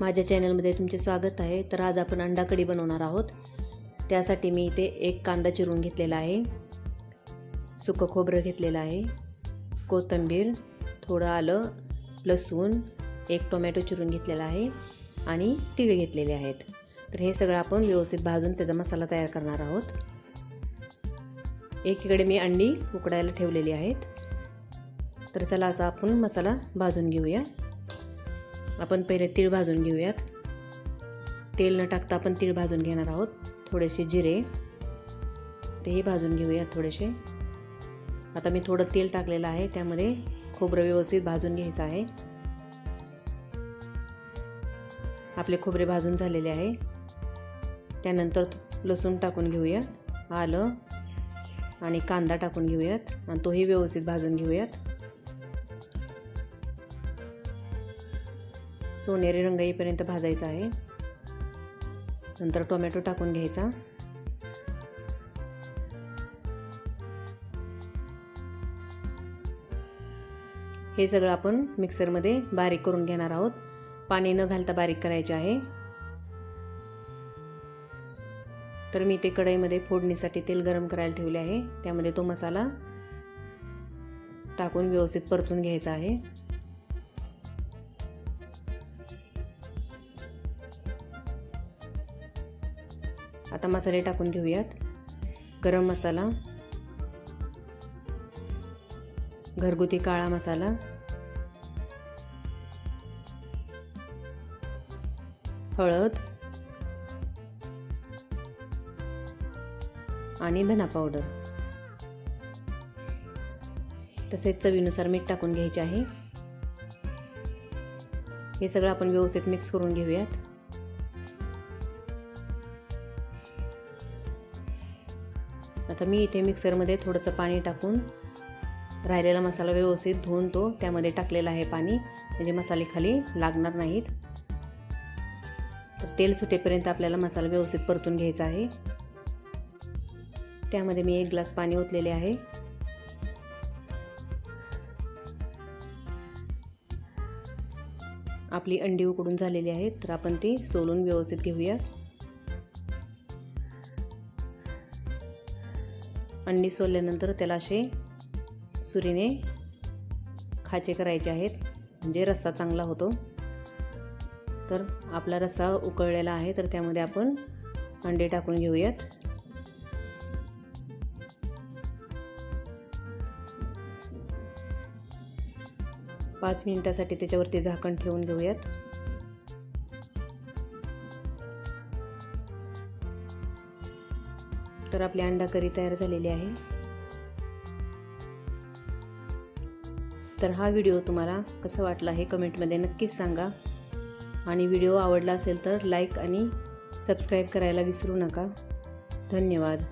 माझ्या चॅनलमध्ये तुमचे स्वागत आहे. तर आज आपण अंडा कढी बनवणार आहोत. त्यासाठी मी इथे एक कांदा चिरून घेतलेला आहे. सुकं खोबरं घेतलेलं आहे. कोथिंबीर थोडं आलं लसूण एक टोमॅटो चिरून घेतलेला आहे आणि तीळ घेतलेले आहेत. तर हे सगळं आपण व्यवस्थित भाजून त्याचा मसाला तयार करणार आहोत. एकीकडे मी अंडी उकडायला ठेवलेली आहेत. तर चला असा आपण मसाला भाजून घेऊया. आपण पहिले तीळ भाजून घेऊयात. तेल न टाकता आपण तीळ भाजून घेणार आहोत. थोडेसे जिरे. तेही भाजून घेऊयात थोडेसे. आता मी थोडं तेल टाकलेलं आहे. त्यामध्ये खोबरं व्यवस्थित भाजून घ्यायचं आहे. आपले खोबरे भाजून झालेले आहे. त्यानंतर लसूण टाकून घेऊयात. आलं. आणि कांदा टाकून घेऊयात. आणि तोही व्यवस्थित भाजून घेऊयात. सोनेरी रंग येईपर्यंत भाजायचा आहे. नंतर टोमॅटो टाकून घ्यायचा. हे सगळं आपण मिक्सरमध्ये बारीक करून घेणार आहोत. पाणी न घालता बारीक करायचे आहे. तर मी ते कढईमध्ये फोडणीसाठी तेल गरम करायला ठेवले आहे. त्यामध्ये तो मसाला टाकून व्यवस्थित परतून घ्यायचा आहे. आता मसाले टाकून घेऊयात. गरम मसाला घरगुती काळा मसाला हळद आणि धना पावडर. तसेच चवीनुसार मीठ टाकून घ्यायचे आहे. हे सगळं आपण व्यवस्थित मिक्स करून घेऊयात. आता मी इथे मिक्सरमध्ये थोडंसं पाणी टाकून राहिलेला मसाला व्यवस्थित धुवून तो त्यामध्ये टाकलेला आहे पाणी. म्हणजे मसाले खाली लागणार नाहीत. तर तेल सुटेपर्यंत आपल्याला मसाला व्यवस्थित परतून घ्यायचा आहे. त्यामध्ये मी एक ग्लास पाणी ओतलेले आहे. आपली अंडी उकडून झालेली आहेत. तर आपण ती सोलून व्यवस्थित घेऊया. अंडी सोलल्यानंतर त्याला असे सुरीने खाचे करायचे आहेत. म्हणजे रस्सा चांगला होतो. तर आपला रस्सा उकळलेला आहे तर त्यामध्ये आपण अंडे टाकून घेऊयात. पाच मिनिटासाठी त्याच्यावरती झाकण ठेवून घेऊयात. तर आपली अंडा करी तयार झालेली आहे. तर हा व्हिडिओ तुम्हाला कसा वाटला हे कमेंटमध्ये नक्कीच सांगा. आणि व्हिडिओ आवडला असेल तर लाईक आणि सबस्क्राईब करायला विसरू नका. धन्यवाद.